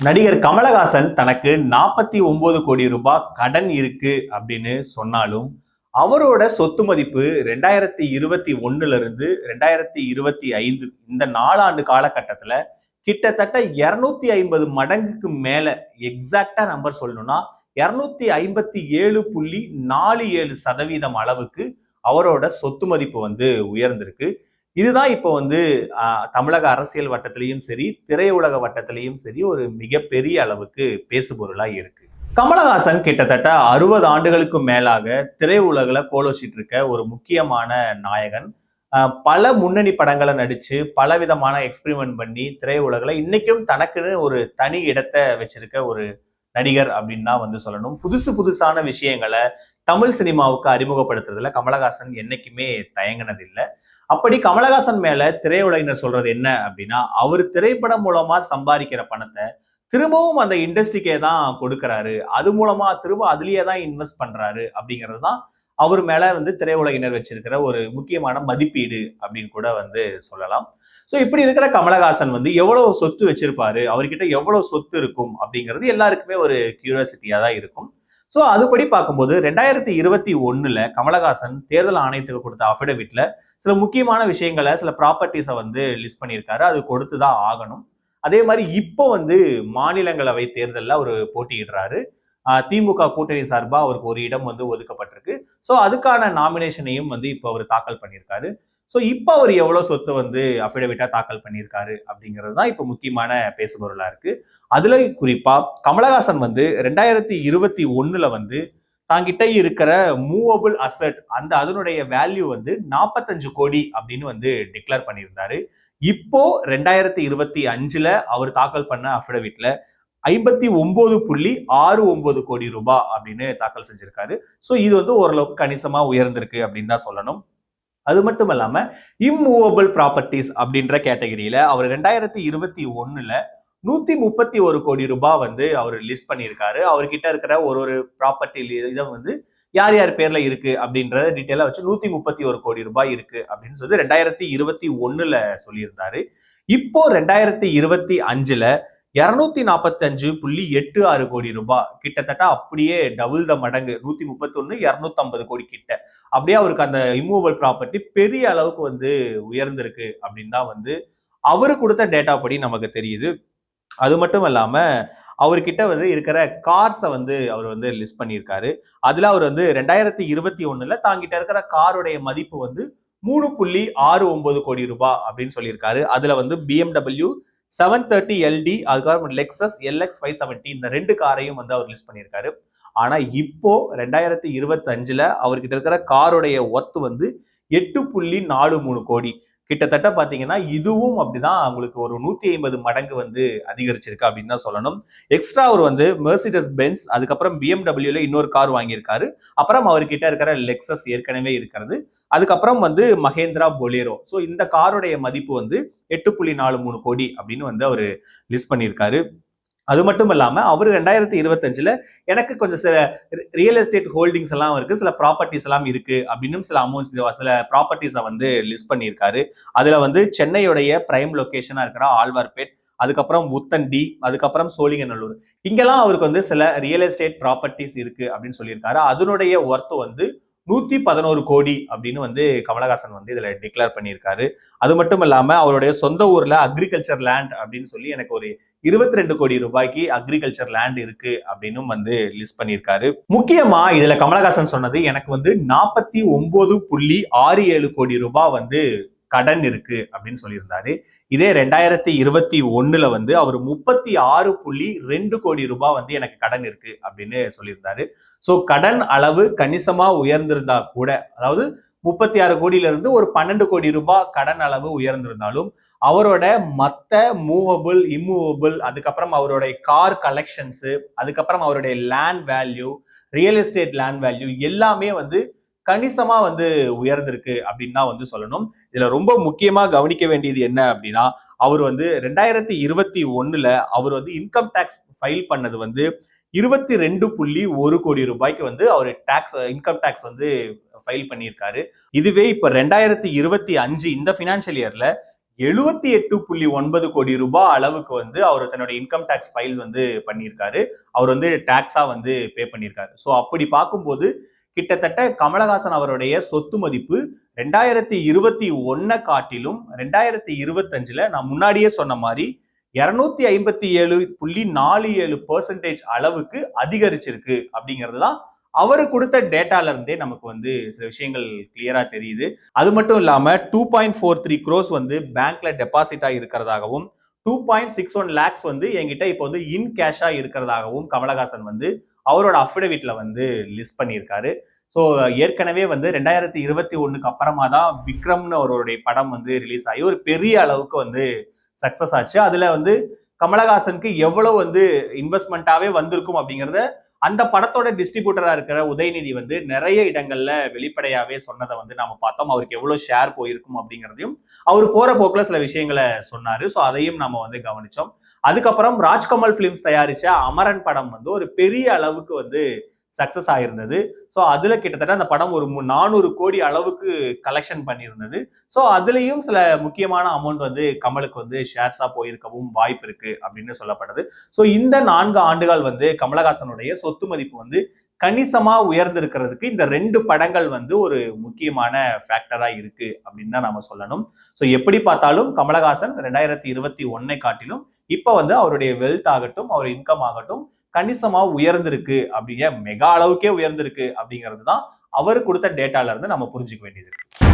நடிகர் கமலஹாசன் தனக்கு நாற்பத்தி ஒன்பது கோடி ரூபாய் கடன் இருக்கு அப்படின்னு சொன்னாலும் அவரோட சொத்து மதிப்பு ரெண்டாயிரத்தி இருபத்தி ஒன்னுல இருந்து ரெண்டாயிரத்தி இருபத்தி ஐந்து இந்த நாலாண்டு காலகட்டத்துல கிட்டத்தட்ட இருநூத்தி ஐம்பது மடங்குக்கு மேல எக்ஸாக்டா நம்பர் சொல்லணும்னா இருநூத்தி ஐம்பத்தி ஏழு புள்ளி நாலு ஏழு சதவீதம் அளவுக்கு அவரோட சொத்து மதிப்பு வந்து உயர்ந்திருக்கு. இதுதான் இப்போ வந்து தமிழக அரசியல் வட்டத்திலையும் சரி திரையுலக வட்டத்திலையும் சரி ஒரு மிகப்பெரிய அளவுக்கு பேசுபொருளாக இருக்கு. கமலஹாசன் கிட்டத்தட்ட அறுபது ஆண்டுகளுக்கு மேலாக திரையுலகில் கோலோசிட்டு இருக்க ஒரு முக்கியமான நாயகன். பல முன்னணி படங்களை நடித்து பல விதமான எக்ஸ்பிரிமெண்ட் பண்ணி திரையுலகில் இன்றைக்கும் தனக்குன்னு ஒரு தனி இடத்தை வச்சிருக்க ஒரு நடிகர் அப்படின்னு தான் வந்து சொல்லணும். புதுசு புதுசான விஷயங்களை தமிழ் சினிமாவுக்கு அறிமுகப்படுத்துறதுல கமலஹாசன் என்னைக்குமே தயங்கினதில்லை. அப்படி கமலஹாசன் மேல திரையுலகினர் சொல்றது என்ன அப்படின்னா அவர் திரைப்படம் மூலமா சம்பாதிக்கிற பணத்தை திரும்பவும் அந்த இண்டஸ்ட்ரிக்கே தான் கொடுக்கறாரு. அது மூலமா திரும்ப அதுலயே தான் இன்வெஸ்ட் பண்றாரு அப்படிங்கிறது தான் அவர் மேலே வந்து திரையுலகினர் வச்சிருக்கிற ஒரு முக்கியமான மதிப்பீடு அப்படின்னு கூட வந்து சொல்லலாம். ஸோ இப்படி இருக்கிற கமலஹாசன் வந்து எவ்வளோ சொத்து வச்சிருப்பாரு? அவர்கிட்ட எவ்வளோ சொத்து இருக்கும்? அப்படிங்கிறது எல்லாருக்குமே ஒரு கியூரியாசிட்டியாக தான் இருக்கும். ஸோ அதுபடி பார்க்கும்போது ரெண்டாயிரத்தி இருபத்தி ஒன்றில் கமலஹாசன் தேர்தல் ஆணையத்துக்கு கொடுத்த அஃபிடவிட்டில் சில முக்கியமான விஷயங்களை சில ப்ராப்பர்ட்டிஸை வந்து லிஸ்ட் பண்ணியிருக்காரு. அது கொடுத்து தான் ஆகணும். அதே மாதிரி இப்போ வந்து மாநிலங்களவை தேர்தலில் அவர் போட்டியிடுறாரு. திமுக கூட்டணி சார்பாக அவருக்கு ஒரு இடம் வந்து ஒதுக்கப்பட்டிருக்கு. ஸோ அதுக்கான நாமினேஷனையும் வந்து இப்போ அவர் தாக்கல் பண்ணியிருக்காரு. ஸோ இப்போ அவர் எவ்வளோ சொத்து வந்து அஃபிடவிட்டாக தாக்கல் பண்ணியிருக்காரு அப்படிங்கிறது தான் இப்போ முக்கியமான பேசுபொருளாக இருக்குது அதில் குறிப்பாக கமலஹாசன் வந்து ரெண்டாயிரத்தி இருபத்தி ஒன்றில் வந்து தாங்கிட்ட இருக்கிற மூவபிள் அசட் அந்த அதனுடைய வேல்யூ வந்து நாற்பத்தஞ்சு கோடி அப்படின்னு வந்து டிக்ளேர் பண்ணியிருந்தாரு. இப்போ ரெண்டாயிரத்தி இருபத்தி அஞ்சுல அவர் தாக்கல் பண்ண அஃபிடவிட்ல ஐம்பத்தி ஒன்பது புள்ளி ஆறு ஒன்பது கோடி ரூபாய் அப்படின்னு தாக்கல் செஞ்சிருக்காரு. ஸோ இது வந்து ஓரளவுக்கு கணிசமா உயர்ந்திருக்கு அப்படின்னு தான் சொல்லணும். அது மட்டும் இல்லாம இம்மூவபிள் ப்ராப்பர்ட்டிஸ் அப்படின்ற கேட்டகரியில அவர் ரெண்டாயிரத்தி இருபத்தி ஒண்ணுல நூத்தி முப்பத்தி ஒரு கோடி ரூபாய் வந்து அவர் லிஸ்ட் பண்ணியிருக்காரு. அவர்கிட்ட இருக்கிற ஒரு ஒரு ப்ராப்பர்ட்டி இதை வந்து யார் யார் பேர்ல இருக்கு அப்படின்றத டீட்டெயிலா வச்சு நூத்தி முப்பத்தி ஒரு கோடி ரூபாய் இருக்கு அப்படின்னு சொல்லி ரெண்டாயிரத்தி இருபத்தி ஒண்ணுல சொல்லியிருந்தாரு. இப்போ ரெண்டாயிரத்தி இருபத்தி அஞ்சுல இருநூத்தி நாற்பத்தி அஞ்சு புள்ளி எட்டு ஆறு கோடி ரூபாய். கிட்டத்தட்ட அப்படியே டபுள் த மடங்கு. நூத்தி முப்பத்தி ஒன்னு இருநூத்தி ஐம்பது கோடி கிட்ட. அப்படியே அவருக்கு அந்த இம்மூவல் ப்ராப்பர்ட்டி பெரிய அளவுக்கு வந்து உயர்ந்திருக்கு அப்படின்னு தான் வந்து அவரு கொடுத்த டேட்டா படி நமக்கு தெரியுது. அது மட்டும் இல்லாம அவர்கிட்ட வந்து இருக்கிற கார்ஸை வந்து அவர் வந்து லிஸ்ட் பண்ணியிருக்காரு. அதுல அவர் வந்து ரெண்டாயிரத்தி இருபத்தி ஒண்ணுல தாங்கிட்ட இருக்கிற காருடைய மதிப்பு வந்து மூணு புள்ளி ஆறு ஒன்பது கோடி ரூபாய் அப்படின்னு சொல்லியிருக்காரு. அதுல வந்து பிஎம்டபிள்யூ செவன் தேர்ட்டி எல்டி அதுக்கப்புறம் லெக்ஸஸ் எல்எக்ஸ் ஃபைவ் செவன்டி இந்த ரெண்டு காரையும் வந்து அவர் லிஸ்ட் பண்ணியிருக்காரு. ஆனால் இப்போ ரெண்டாயிரத்தி இருபத்தஞ்சில் அவர்கிட்ட இருக்கிற காருடைய ஒர்த் வந்து எட்டு புள்ளி நாலு மூணு கோடி. கிட்டத்தட்ட பார்த்தீங்கன்னா இதுவும் அப்படிதான் அவங்களுக்கு ஒரு நூத்தி ஐம்பது மடங்கு வந்து அதிகரிச்சிருக்கு அப்படின்னு தான் சொல்லணும். எக்ஸ்ட்ரா அவர் வந்து மெர்சிடஸ் பென்ஸ் அதுக்கப்புறம் பிஎம்டபிள்யூல இன்னொரு கார் வாங்கியிருக்காரு. அப்புறம் அவர்கிட்ட இருக்கிற லெக்ஸஸ் ஏற்கனவே இருக்கிறது. அதுக்கப்புறம் வந்து மகேந்திரா பொலேரோ ஸோ இந்த காருடைய மதிப்பு வந்து எட்டு புள்ளி நாலு மூணு கோடி அப்படின்னு வந்து அவர் லிஸ்ட் பண்ணியிருக்காரு. அது மட்டும் இல்லாமல் அவர் ரெண்டாயிரத்தி இருபத்தஞ்சில் எனக்கு கொஞ்சம் சில ரியல் எஸ்டேட் ஹோல்டிங்ஸ் எல்லாம் இருக்குது சில ப்ராப்பர்ட்டிஸ் எல்லாம் இருக்குது அப்படின்னு சில அமௌண்ட்ஸ் சில ப்ராப்பர்ட்டிஸை வந்து லிஸ்ட் பண்ணியிருக்காரு. அதில் வந்து சென்னையுடைய பிரைம் லொக்கேஷனாக இருக்கிற ஆழ்வார்பேட் அதுக்கப்புறம் உத்தண்டி அதுக்கப்புறம் சோழிங்கநல்லூர். இங்கெல்லாம் அவருக்கு வந்து சில ரியல் எஸ்டேட் ப்ராப்பர்ட்டிஸ் இருக்குது அப்படின்னு சொல்லியிருக்காரு. அதனுடைய ஒர்த்து வந்து நூத்தி பதினோரு கோடி அப்படின்னு வந்து கமலஹாசன் வந்து இதுல டிக்ளேர் பண்ணியிருக்காரு. அது மட்டும் இல்லாம அவருடைய சொந்த ஊர்ல அக்ரிகல்ச்சர் லேண்ட் அப்படின்னு சொல்லி எனக்கு ஒரு இருபத்தி ரெண்டு கோடி ரூபாய்க்கு அக்ரிகல்ச்சர் லேண்ட் இருக்கு அப்படின்னும் வந்து லிஸ்ட் பண்ணியிருக்காரு. முக்கியமா இதுல கமலஹாசன் சொன்னது எனக்கு வந்து நாற்பத்தி ஒன்பது புள்ளி ஆறு ஏழு கோடி ரூபாய் வந்து கடன் இருக்கு அப்படின்னு சொல்லியிருந்தாரு. இதே ரெண்டாயிரத்தி இருபத்தி ஒண்ணுல வந்து அவர் முப்பத்தி ஆறு புள்ளி ரெண்டு கோடி ரூபாய் வந்து எனக்கு கடன் இருக்கு அப்படின்னு சொல்லியிருந்தாரு. ஸோ கடன் அளவு கணிசமா உயர்ந்திருந்தா கூட அதாவது முப்பத்தி ஆறு கோடியில இருந்து ஒரு பன்னெண்டு கோடி ரூபாய் கடன் அளவு உயர்ந்திருந்தாலும் அவரோட மத்த மூவபிள் இம்மூவபிள் அதுக்கப்புறம் அவருடைய கார் கலெக்ஷன்ஸ் அதுக்கப்புறம் அவருடைய land value real estate land value எல்லாமே வந்து கணிசமா வந்து உயர்ந்திருக்கு அப்படின்னு தான் வந்து சொல்லணும். இதுல ரொம்ப முக்கியமா கவனிக்க வேண்டியது என்ன அப்படின்னா அவர் வந்து ரெண்டாயிரத்தி இருபத்தி ஒண்ணுல அவர் வந்து இன்கம் டேக்ஸ் ஃபைல் பண்ணது வந்து இருபத்தி ரெண்டு புள்ளி ஒரு கோடி ரூபாய்க்கு வந்து அவர் டேக்ஸ் இன்கம் டேக்ஸ் வந்து ஃபைல் பண்ணியிருக்காரு. இதுவே இப்போ ரெண்டாயிரத்தி இருபத்தி அஞ்சு இந்த ஃபினான்ஷியல் இயர்ல எழுபத்தி எட்டு புள்ளி ஒன்பது கோடி ரூபாய் அளவுக்கு வந்து அவர் தன்னுடைய இன்கம் டேக்ஸ் ஃபைல் வந்து பண்ணியிருக்காரு. அவர் வந்து டேக்ஸாக வந்து பே பண்ணியிருக்காரு. ஸோ அப்படி பார்க்கும்போது கிட்டத்தட்ட கமலஹாசன் அவருடைய சொத்து மதிப்பு ரெண்டாயிரத்தி இருபத்தி ஒன்ன காட்டிலும் ரெண்டாயிரத்தி இருபத்தஞ்சுல நான் முன்னாடியே சொன்ன மாதிரி இருநூத்தி ஐம்பத்தி ஏழு புள்ளி நாலு ஏழு பர்சன்டேஜ் அளவுக்கு அதிகரிச்சிருக்கு அப்படிங்கிறது தான் அவர் கொடுத்த டேட்டால இருந்தே நமக்கு வந்து சில விஷயங்கள் கிளியரா தெரியுது. அது மட்டும் இல்லாம two point four three crores வந்து பேங்க்ல டெபாசிட்டா இருக்கிறதாகவும் two point six one lakhs வந்து என்கிட்ட இப்போ வந்து இன் கேஷா இருக்கிறதாகவும் கமலஹாசன் வந்து அவரோட அஃபிடவிட்ல வந்து லிஸ்ட் பண்ணியிருக்காரு. ஸோ ஏற்கனவே வந்து ரெண்டாயிரத்தி இருபத்தி ஒன்றுக்கு அப்புறமா தான் விக்ரம்னு அவருடைய படம் வந்து ரிலீஸ் ஆகி ஒரு பெரிய அளவுக்கு வந்து சக்ஸஸ் ஆச்சு. அதில் வந்து கமலஹாசனுக்கு எவ்வளோ வந்து இன்வெஸ்ட்மெண்ட்டாகவே வந்திருக்கும் அப்படிங்கிறத அந்த படத்தோட டிஸ்ட்ரிபியூட்டராக இருக்கிற உதயநிதி வந்து நிறைய இடங்கள்ல வெளிப்படையாகவே சொன்னதை வந்து நம்ம பார்த்தோம். அவருக்கு எவ்வளோ ஷேர் போயிருக்கும் அப்படிங்கிறதையும் அவர் போகிற போக்கில் சில விஷயங்களை சொன்னார். ஸோ அதையும் நம்ம வந்து கவனித்தோம் அதுக்கப்புறம் ராஜ்கமல் பிலிம்ஸ் தயாரிச்ச அமரன் படம் வந்து ஒரு பெரிய அளவுக்கு வந்து சக்சஸ் ஆயிருந்தது. ஸோ அதில் கிட்டத்தட்ட அந்த படம் ஒரு நானூறு கோடி அளவுக்கு கலெக்ஷன் பண்ணியிருந்தது. ஸோ அதுலேயும் சில முக்கியமான அமௌண்ட் வந்து கமலுக்கு வந்து ஷேர்ஸாக போயிருக்கவும் வாய்ப்பு இருக்கு அப்படின்னு சொல்லப்படுது. ஸோ இந்த நான்கு ஆண்டுகள் வந்து கமலஹாசனுடைய சொத்து மதிப்பு வந்து கணிசமாக உயர்ந்திருக்கிறதுக்கு இந்த ரெண்டு படங்கள் வந்து ஒரு முக்கியமான ஃபேக்டராக இருக்கு அப்படின்னு தான் நம்ம சொல்லணும். ஸோ எப்படி பார்த்தாலும் கமலஹாசன் ரெண்டாயிரத்தி இருபத்தி ஒன்னை காட்டிலும் இப்போ வந்து அவருடைய வெல்த் ஆகட்டும் அவர் இன்கம் ஆகட்டும் கணிசமா உயர்ந்திருக்கு அப்படிங்க மெகா அளவுக்கே உயர்ந்திருக்கு அப்படிங்கிறது தான் அவர் கொடுத்த டேட்டால இருந்து நம்ம புரிஞ்சுக்க வேண்டியது